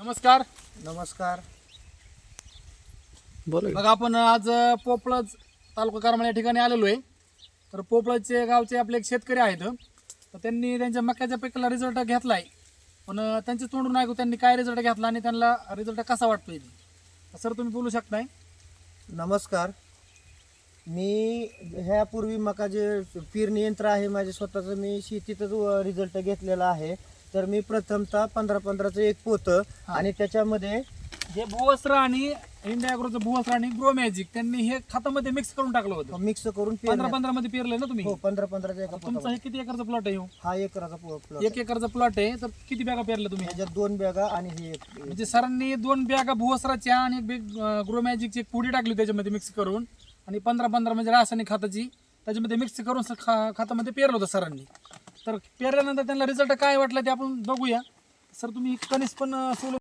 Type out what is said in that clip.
नमस्कार. नमस्कार. बोला मग आपण आज पोपळज तालुका करमाळ या ठिकाणी आलेलो आहे तर पोपळजचे गावचे आपले एक शेतकरी आहेत. तर त्यांनी त्यांच्या मक्याच्या पिकाला रिझल्ट घेतलाय. पण त्यांचे तोंडून ऐकू त्यांनी काय रिझल्ट घेतला आणि त्यांना रिझल्ट कसा वाटतोय? ते. तर सर तुम्ही बोलू शकताय. नमस्कार. मी ह्यापूर्वी मका जे पेरणी यंत्र आहे माझे स्वतःचं मी शेतीतच रिझल्ट घेतलेला आहे. तर मी प्रथमतः पंधरा पंधराचं एक पोतं आणि त्याच्यामध्ये हे भुवस्त्र आणि इंडिया अॅग्रोचं भुवस्त्र आणि ग्रो मॅजिक त्यांनी हे खतामध्ये मिक्स करून टाकलं होतं. मिक्स करून पंधरा पंधरा मध्ये पेरलंय ना तुम्ही? हो पंधरा पंधराचा एका तुमचा. हे किती एकरचा प्लॉट आहे ह्यो? हा एकराचा प्लॉट एक एकरचा प्लॉट आहे तर किती बॅगा पेरलं तुम्ही? ह्याच्यात दोन बॅगा आणि हे एक म्हणजे सरांनी दोन बॅगा भुवस्त्राच्या आणि एक बॅग ग्रो मॅजिकची एक पुडी टाकली त्याच्यामध्ये मिक्स करून आणि पंधरा पंधरा म्हणजे रासायनिक खताची त्याच्यामध्ये मिक्स करून खा खतामध्ये पेरलं होतं सरांनी. तर पेरल्यानंतर त्यांना रिझल्ट काय वाटला ते आपण बघूया. सर तुम्ही कणीस पण सोलो